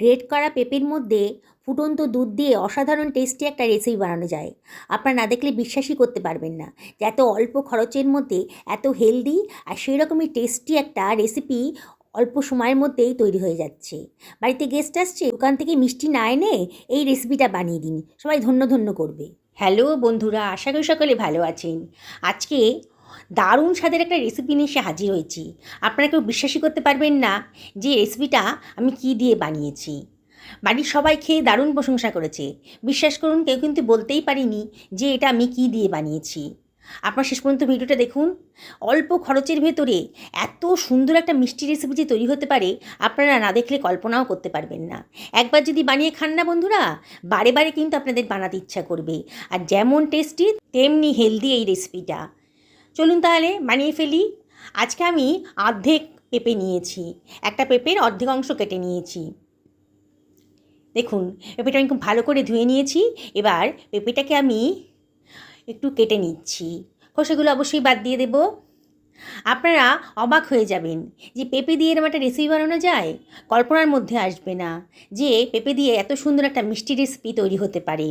Great করা পেঁপের মধ্যে ফুটন্ত দুধ দিয়ে অসাধারণ টেস্টি একটা রেসিপি বানানো যায়। আপনারা না দেখলে বিশ্বাসই করতে পারবেন না যে এত অল্প খরচের মধ্যে এত হেলদি আর সেই রকমই টেস্টি একটা রেসিপি অল্প সময়ের মধ্যেই তৈরি হয়ে যাচ্ছে। বাড়িতে গেস্ট আসছে, দোকান থেকে মিষ্টি না এনে এই রেসিপিটা বানিয়ে দিন। সবাই ধন্য ধন্য করবে। হ্যালো বন্ধুরা, আশা করি সকলে ভালো আছেন। আজকে দারুণ স্বাদের একটা রেসিপি নিয়ে এসে হাজির হয়েছি। আপনারা কেউ বিশ্বাসই করতে পারবেন না যে রেসিপিটা আমি কি দিয়ে বানিয়েছি। বাড়ির সবাই খেয়ে দারুণ প্রশংসা করেছে। বিশ্বাস করুন, কেউ কিন্তু বলতেই পারিনি যে এটা আমি কি দিয়ে বানিয়েছি। আপনার শেষ পর্যন্ত ভিডিওটা দেখুন। অল্প খরচের ভেতরে এত সুন্দর একটা মিষ্টি রেসিপি যে তৈরি হতে পারে, আপনারা না দেখলে কল্পনাও করতে পারবেন না। একবার যদি বানিয়ে খান না বন্ধুরা, বারে বারে কিন্তু আপনাদের বানাতে ইচ্ছা করবে। আর যেমন টেস্টি তেমনি হেলদি এই রেসিপিটা চলুন তাহলে বানিয়ে ফেলি। আজকে আমি অর্ধেক পেঁপে নিয়েছি, একটা পেঁপের অর্ধেক অংশ কেটে নিয়েছি। দেখুন, পেঁপেটা আমি খুব ভালো করে ধুয়ে নিয়েছি, এবার পেঁপেটাকে আমি একটু কেটে নিচ্ছি। খোসাগুলো অবশ্যই বাদ দিয়ে দেব। আপনারা অবাক হয়ে যাবেন যে পেঁপে দিয়ে এরকম একটা রেসিপি বানানো যায়? কল্পনার মধ্যে আসবে না যে পেঁপে দিয়ে এত সুন্দর একটা মিষ্টি রেসিপি তৈরি হতে পারে।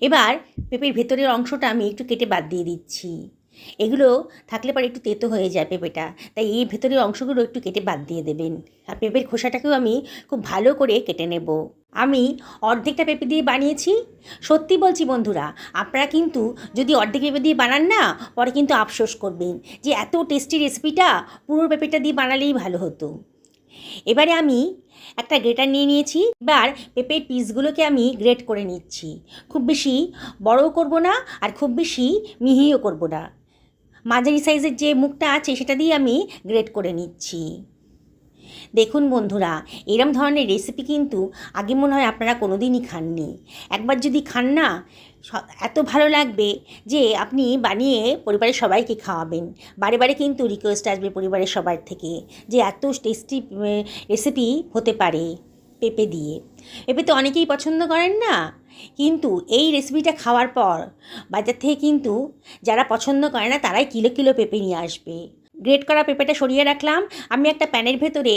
এবার পেঁপের ভেতরের অংশটা আমি একটু কেটে বাদ দিয়ে দিচ্ছি। এগুলো থাকলে পরে একটু তেতো হয়ে যায় পেঁপেটা। তাই এই ভেতরের অংশগুলো একটু কেটে বাদ দিয়ে দেবেন। আর পেঁপের খোসাটাকেও আমি খুব ভালো করে কেটে নেব। আমি অর্ধেকটা পেঁপে দিয়ে বানিয়েছি। সত্যি বলছি বন্ধুরা, আপনারা কিন্তু যদি অর্ধেক পেঁপে দিয়ে বানান না, পরে কিন্তু আফসোস করবেন যে এত টেস্টি রেসিপিটা পুরো পেঁপেটা দিয়ে বানালেই ভালো হতো। এবারে আমি একটা গ্রেটার নিয়ে নিয়েছি। এবার পেঁপের পিসগুলোকে আমি গ্রেট করে নিচ্ছি। খুব বেশি বড়ও করব না আর খুব বেশি মিহিও করব না। মাঝারি সাইজের যে মুখটা আছে সেটা দিয়ে আমি গ্রেট করে নিচ্ছি। দেখুন বন্ধুরা, এরম ধরনের রেসিপি কিন্তু আগে মনে হয় আপনারা কোনো দিনই খাননি। একবার যদি খান না এত ভালো লাগবে যে আপনি বানিয়ে পরিবারের সবাইকে খাওয়াবেন। বারে বারে কিন্তু রিকোয়েস্ট আসবে পরিবারের সবার থেকে যে এত টেস্টি রেসিপি হতে পারে পেঁপে দিয়ে। পেঁপে তো অনেকেই পছন্দ করেন না। কিন্তু এই রেসিপিটা খাওয়ার পর বাজার থেকে কিন্তু যারা পছন্দ করে না, তারাই কিলো কিলো পেঁপে নিয়ে আসবে। গ্রেট করা পেঁপেটা সরিয়ে রাখলাম। আমি একটা প্যানের ভেতরে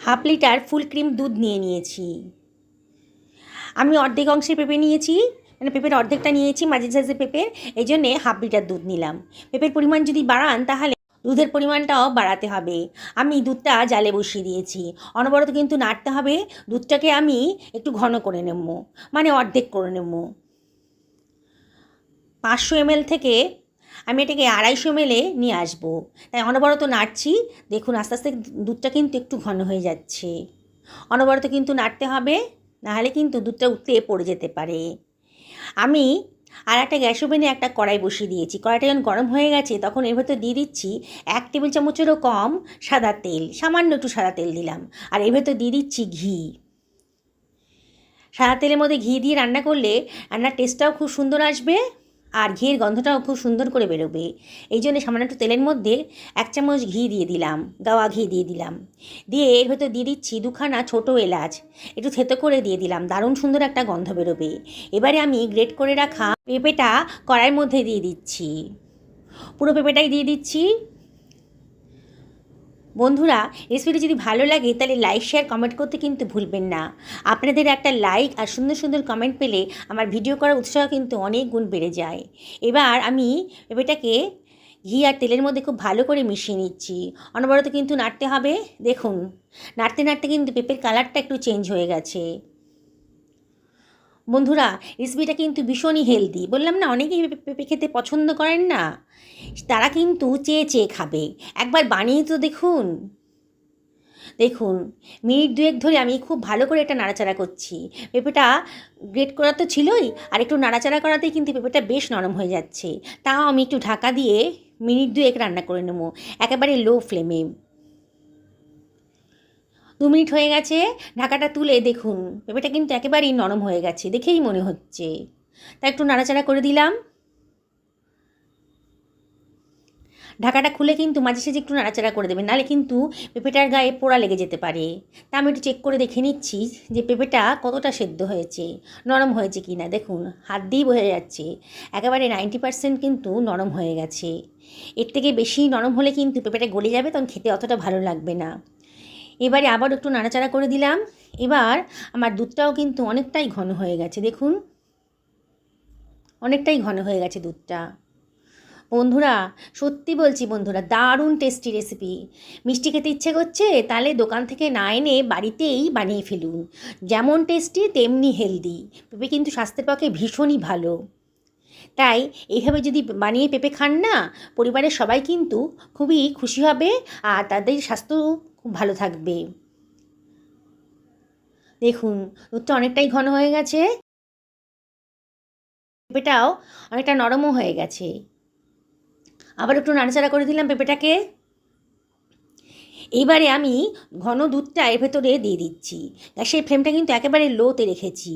হাফ লিটার ফুল ক্রিম দুধ নিয়ে নিয়েছি। আমি অর্ধেক অংশে পেঁপে নিয়েছি মানে পেঁপের অর্ধেকটা নিয়েছি মাঝে সাইজের পেঁপের এই জন্যে হাফ লিটার দুধ নিলাম। পেঁপের পরিমাণ যদি বাড়ান, তাহলে দুধের পরিমাণটাও বাড়াতে হবে। আমি দুধটা জালে বসিয়ে দিয়েছি। অনবরত কিন্তু নাড়তে হবে। দুধটাকে আমি একটু ঘন করে নেব। মানে অর্ধেক করে নেব। পাঁচশো এমএল থেকে আমি এটাকে আড়াইশো এমএলে নিয়ে আসব। তাই অনবরত নাড়ছি। দেখুন, আস্তে আস্তে দুধটা কিন্তু একটু ঘন হয়ে যাচ্ছে। অনবরত কিন্তু নাড়তে হবে। নাহলে কিন্তু দুধটা উঠতে পড়ে যেতে পারে। আমি আর একটা গ্যাস ওভেনে একটা কড়াই বসিয়ে দিয়েছি। কড়াইটা যখন গরম হয়ে গেছে, তখন এর ভেতর দিয়ে দিচ্ছি এক টেবিল চামচেরও কম সাদা তেল, সামান্য একটু সাদা তেল দিলাম। আর এর ভেতর দিয়ে দিচ্ছি ঘি। সাদা তেলের মধ্যে ঘি দিয়ে রান্না করলে রান্নার টেস্টটাও খুব সুন্দর আসবে। আর ঘিয়ের গন্ধটাও খুব সুন্দর করে বেরোবে। এই জন্য সামান্য একটু তেলের মধ্যে এক চামচ ঘি দিয়ে দিলাম, গাওয়া ঘি দিয়ে দিলাম। দিয়ে এর ভেতর দিয়ে দিচ্ছি দুখানা ছোটো এলাচ। একটু থেতো করে দিয়ে দিলাম, দারুণ সুন্দর একটা গন্ধ বেরোবে। এবারে আমি গ্রেট করে রাখা পেঁপেটা কড়াইয়ের মধ্যে দিয়ে দিচ্ছি। পুরো পেঁপেটাই দিয়ে দিচ্ছি। বন্ধুরা রেসিপিটি যদি ভালো লাগে, তাহলে লাইক শেয়ার কমেন্ট করতে কিন্তু ভুলবেন না। আপনাদের একটা লাইক আর সুন্দর সুন্দর কমেন্ট পেলে আমার ভিডিও করার উৎসাহ কিন্তু অনেক গুণ বেড়ে যায়। এবার আমি পেঁপেটাকে ঘি আর তেলের মধ্যে খুব ভালো করে মিশিয়ে নিচ্ছি। অনবরত কিন্তু নাড়তে হবে। দেখুন, নাড়তে নাড়তে কিন্তু পেঁপের কালারটা একটু চেঞ্জ হয়ে গেছে। বন্ধুরা রেসিপিটা কিন্তু ভীষণই হেলদি বললাম না, অনেকেই পেঁপে- খেতে পছন্দ করেন না। তারা কিন্তু চেয়ে চেয়ে খাবে। একবার বানিয়ে তো দেখুন। দেখুন, মিনিট দুয়েক ধরে আমি খুব ভালো করে এটা নাড়াচাড়া করছি। পেঁপেটা গ্রেট করা তো ছিলই, আর একটু নাড়াচাড়া করাতেই কিন্তু পেঁপেটা বেশ নরম হয়ে যাচ্ছে। তাও আমি একটু ঢাকা দিয়ে মিনিট দুয়েক রান্না করে নেব। একেবারে লো ফ্লেমে দু মিনিট হয়ে গেছে, ঢাকাটা তুলে দেখুন। পেঁপেটা কিন্তু একেবারেই নরম হয়ে গেছে, দেখেই মনে হচ্ছে। তা একটু নাড়াচাড়া করে দিলাম। ঢাকাটা খুলে কিন্তু মাঝে সাঝে একটু নাড়াচাড়া করে দেবেন, নাহলে কিন্তু পেঁপেটার গায়ে পোড়া লেগে যেতে পারে। তা আমি একটু চেক করে দেখে নিচ্ছি যে পেঁপেটা কতটা সেদ্ধ হয়েছে, নরম হয়েছে কি না দেখুন, হাত দিয়েই বোঝা যাচ্ছে, একেবারে নাইনটি পার্সেন্ট কিন্তু নরম হয়ে গেছে। এর থেকে বেশি নরম হলে কিন্তু পেঁপেটা গলে যাবে, তখন খেতে অতটা ভালো লাগবে না। এবারে আবার একটু নাড়াচাড়া করে দিলাম। এবার আমার দুধটাও কিন্তু অনেকটাই ঘন হয়ে গেছে, দেখুন। অনেকটাই ঘন হয়ে গেছে দুধটা। বন্ধুরা, সত্যি বলছি বন্ধুরা, দারুণ টেস্টি রেসিপি মিষ্টি খেতে ইচ্ছে করছে, তাহলে দোকান থেকে না এনে বাড়িতেই বানিয়ে ফেলুন। যেমন টেস্টি তেমনি হেলদি পেঁপে কিন্তু স্বাস্থ্যের পক্ষে ভীষণই ভালো। তাই এইভাবে যদি বানিয়ে পেঁপে খান না, পরিবারের সবাই কিন্তু খুবই খুশি হবে, আর তাদের স্বাস্থ্য খুব ভালো থাকবে। দেখুন দুধটা অনেকটাই ঘন হয়ে গেছে। পেঁপেটাও অনেকটা নরমও হয়ে গেছে। আবার একটু নাড়াচাড়া করে দিলাম পেঁপেটাকে। এইবারে আমি ঘন দুধটা এর ভেতরে দিয়ে দিচ্ছি। গ্যাসের ফ্লেমটা কিন্তু একেবারে লোতে রেখেছি।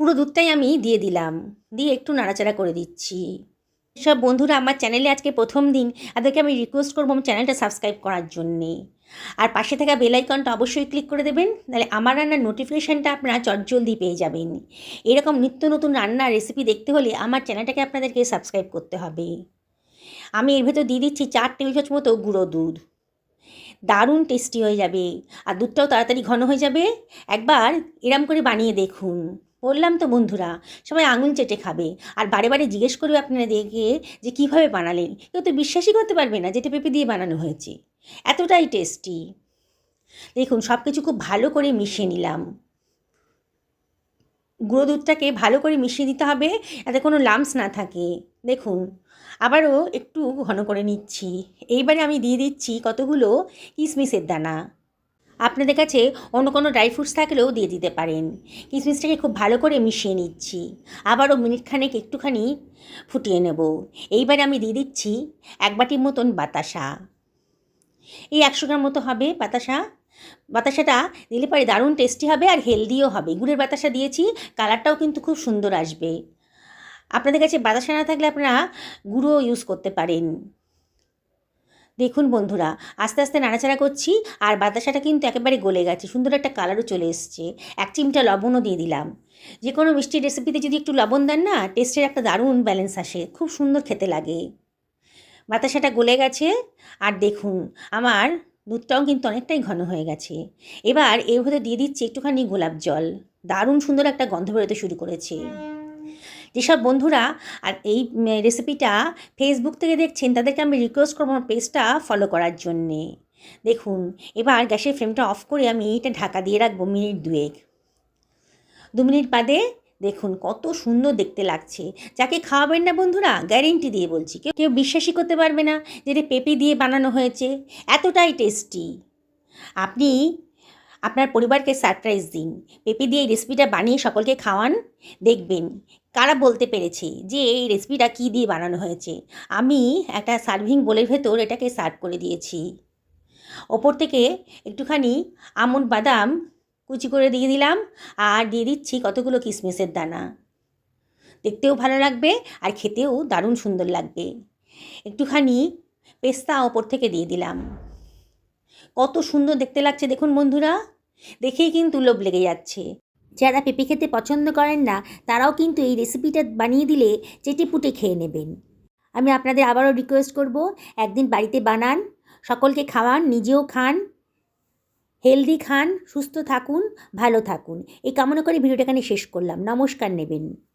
পুরো দুধটাই আমি দিয়ে দিলাম। দিয়ে একটু নাড়াচাড়া করে দিচ্ছি। সব বন্ধুরা, আমার চ্যানেলে আজকে প্রথম দিন, তাদেরকে আমি রিকোয়েস্ট করব আমার চ্যানেলটা সাবস্ক্রাইব করার জন্যে। আর পাশে থাকা বেল আইকনটা অবশ্যই ক্লিক করে দেবেন, তাহলে আমার রান্নার নোটিফিকেশানটা আপনারা চটজলদি পেয়ে যাবেন। এরকম নিত্য নতুন রান্নার রেসিপি দেখতে হলে আমার চ্যানেলটাকে আপনাদেরকে সাবস্ক্রাইব করতে হবে। আমি এর ভেতর দিয়ে দিচ্ছি চার টেবিল চামচ মতো গুঁড়ো দুধ। দারুণ টেস্টি হয়ে যাবে, আর দুধটাও তাড়াতাড়ি ঘন হয়ে যাবে। একবার এরম করে বানিয়ে দেখুন। বললাম তো বন্ধুরা, সবাই আঙুল চেটে খাবে। আর বারে বারে জিজ্ঞেস করবে আপনারা দেখে যে কীভাবে বানালেন। কেউ তো বিশ্বাসই করতে পারবে না যেটা পেঁপে দিয়ে বানানো হয়েছে। এতটাই টেস্টি। দেখুন সব কিছু খুব ভালো করে মিশিয়ে নিলাম। গুঁড়ো দুধটাকে ভালো করে মিশিয়ে দিতে হবে, যাতে কোনো লামস না থাকে। দেখুন, আবারও একটু ঘন করে নিচ্ছি। এইবারে আমি দিয়ে দিচ্ছি কতগুলো কিশমিশের দানা। আপনাদের কাছে অন্য কোনো ড্রাই ফ্রুটস থাকলেও দিয়ে দিতে পারেন। কিশমিশটাকে খুব ভালো করে মিশিয়ে নিচ্ছি। আবারও মিনিটখানেক একটুখানি ফুটিয়ে নেব। এইবারে আমি দিয়ে দিচ্ছি এক বাটির মতন বাতাসা। এই একশো গ্রাম মতো হবে বাতাসা। বাতাসাটা দিলে পরে দারুণ টেস্টি হবে আর হেলদিও হবে। গুড়ের বাতাসা দিয়েছি কালারটাও কিন্তু খুব সুন্দর আসবে। আপনাদের কাছে বাতাসা না থাকলে আপনারা গুঁড়ো ইউজ করতে পারেন। দেখুন বন্ধুরা, আস্তে আস্তে নাড়াচাড়া করছি আর বাতাসাটা কিন্তু একেবারে গলে গেছে, সুন্দর একটা কালারও চলে এসছে। এক চিমটা লবণও দিয়ে দিলাম। যে কোনো মিষ্টি রেসিপিতে যদি একটু লবণ দেন না টেস্টের একটা দারুণ ব্যালেন্স আসে, খুব সুন্দর খেতে লাগে। বাতাসাটা গলে গেছে আর দেখুন, আমার দুধটাও কিন্তু অনেকটাই ঘন হয়ে গেছে। এবার এর ভেতরে দিয়ে দিচ্ছি একটুখানি গোলাপ জল। দারুণ সুন্দর একটা গন্ধ বেরোতে শুরু করেছে। যেসব বন্ধুরা আর এই রেসিপিটা ফেসবুক থেকে দেখছেন, তাদেরকে আমি রিকোয়েস্ট করব আমার পেজটা ফলো করার জন্যে। দেখুন, এবার গ্যাসের ফ্লেমটা অফ করে আমি এটা ঢাকা দিয়ে রাখব মিনিট দুয়েক। দু মিনিট বাদে দেখুন কত সুন্দর দেখতে লাগছে। যাকে খাওয়াবেন না বন্ধুরা গ্যারেন্টি দিয়ে বলছি, কেউ কেউ বিশ্বাসই করতে পারবে না যে এটা পেঁপে দিয়ে বানানো হয়েছে। এতটাই টেস্টি আপনি আপনার পরিবারকে সারপ্রাইজ দিন। পেঁপে দিয়ে এই রেসিপিটা বানিয়ে সকলকে খাওয়ান। দেখবেন কারা বলতে পেরেছে যে এই রেসিপিটা কী দিয়ে বানানো হয়েছে। আমি একটা সার্ভিং বোলের ভেতর এটাকে সার্ভ করে দিয়েছি। ওপর থেকে একটুখানি আমন বাদাম কুচি করে দিয়ে দিলাম আর দিয়ে দিচ্ছি কতগুলো কিশমিশের দানা। দেখতেও ভালো লাগবে আর খেতেও দারুণ সুন্দর লাগবে। একটুখানি পেস্তা ওপর থেকে দিয়ে দিলাম। কত সুন্দর দেখতে লাগছে, দেখুন বন্ধুরা। দেখেই কিন্তু লোভ লেগে যাচ্ছে। যারা পেঁপে খেতে পছন্দ করেন না, তারাও কিন্তু এই রেসিপিটা বানিয়ে দিলে চেটেপুটে খেয়ে নেবেন। আমি আপনাদের আবারও রিকোয়েস্ট করব, একদিন বাড়িতে বানান, সকলকে খাওয়ান, নিজেও খান হেলদি খান, সুস্থ থাকুন, ভালো থাকুন। এই কামনা করে ভিডিওটা এখানে শেষ করলাম। নমস্কার নেবেন।